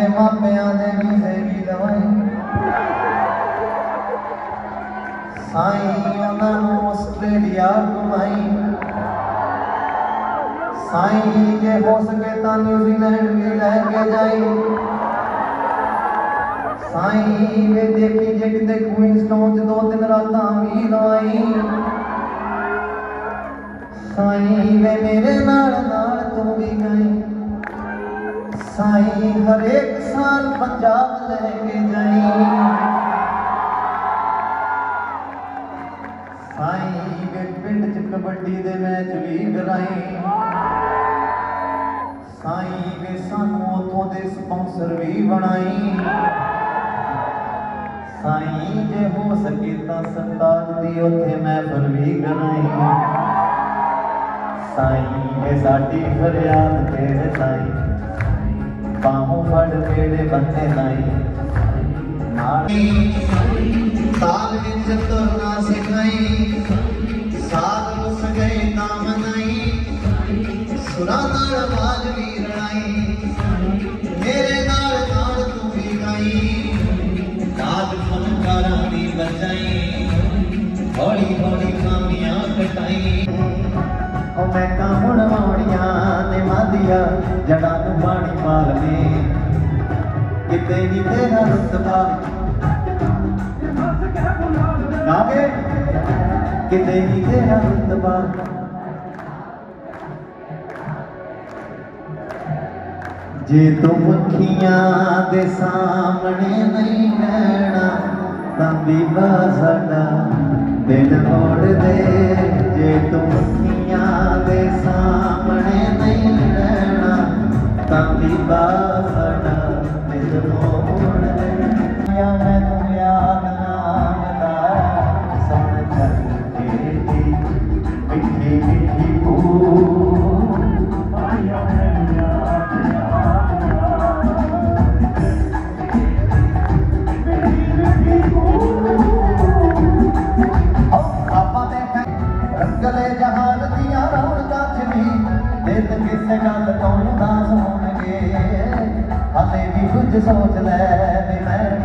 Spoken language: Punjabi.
ਵੇ ਮਾਪਿਆਂ ਦੇ ਵੀਜ਼ੇ ਵੀ ਲਵਾਈ ਸਾਈਂ ਉਹਨਾਂ ਨੂੰ ਆਸਟ੍ਰੇਲੀਆ ਘੁਮਾਈ। ਸਾਈਂ ਜੇ ਹੋ ਸਕੇ ਤਾਂ ਨਿਊਜ਼ੀਲੈਂਡ ਵੀ ਲੈ ਕੇ ਜਾਈ। ਸਾਈਂ ਵੇ ਦੇਖੀ ਜੇ ਕਿਤੇ ਕੁਈਨਸਟਾਊਨ ਚ ਦੋ ਤਿੰਨ ਰਾਤਾਂ ਵੀ ਲਵਾਈ। ਸਾਈਂ ਵੇ ਮੇਰੇ ਨਾਲ ਨਾਲ ਤੂੰ ਵੀ ਗਈ। ਸਾਈਂ ਹਰੇਕ ਸਾਲ ਪੰਜਾਬ ਲੈ ਕੇ ਜਾਈ। ਸਾਈਂ ਵੇ ਪਿੰਡ ਚ ਕਬੱਡੀ ਦੇ ਮੈਚ ਵੀ ਕਰਾਈ। ਸਾਈਂ ਵੇ ਸਾਨੂੰ ਉਥੋਂ ਦੇ ਸਪਾਂਸਰ ਵੀ ਬਣਾਈ। ਸਾਈਂ ਜੇ ਹੋ ਸਕੇ ਤਾਂ ਸਰਤਾਜ ਦੀ ਉੱਥੇ ਮਹਿਫਲ ਵੀ ਕਰਾਈ। ਸਾਈਂ ਵੇ ਸਾਡੀ ਫਰਿਆਦ ਤੇਰੇ ਸਾਈਂ। ਬਾਹੋਂ ਫੜ ਕਿਹੜੇ ਬੰਦੇ ਨਹੀਂ ਨਾਲ ਸਾਲ ਵਿੱਚ ਤੁਰਨਾ ਸਿਖਾਈ ਸਾਲ ਮੁਸ ਗਏ ਤਾਂ ਮਨਾਈ ਸੁਰਾਂ ਨਾਲ ਆਵਾਜ਼ ਵੀ ਰਣਾਈ ਮੇਰੇ ਨਾਲ ਨਾਲ ਤੂੰ ਵੀ ਗਾਈ ਰਾਤ ਫਨਕਾਰਾਂ ਦੀ ਬਜਾਈ ਹੌਲੀ ਹੌਲੀ ਕਾਮੀਆਂ ਕਟਾਈ। ਉਹ ਮੈਂ ਕਾਮਣ ਵਾਉਣੀਆਂ ਤੇ ਮਾਦੀਆਂ ਜੜਾਂ ਨੂੰ ਪਾਣੀ ਪਾ ਕਿਤੇ ਨਹੀਂ ਤੇਰਾ ਰਤਬਾ ਨਾਗੇ ਕਿਤੇ ਨਹੀਂ ਤੇਰਾ ਰਤਬਾ ਜੇ ਤੂੰ ਅੱਖੀਆਂ ਦੇ ਸਾਹਮਣੇ ਨਹੀਂ ਰਹਿਣਾ ਤਾਂ ਬੀਬਾ ਸਾਡਾ ਦਿਲ ਮੋੜ ਦੇ ਜੇ ਤੂੰ ਤਾਂ ਬੀਬਾ ਸਾਡਾ ਦਿਲ ਮੋੜ ਦੇ ਯਾ ਮੈਨੂੰ ਯਾਦ ਨਾਮਦਾ ਹਲੇ ਵੀ ਕੁਝ ਸੋਚ ਲੈ ਵੀ ਮੈਂ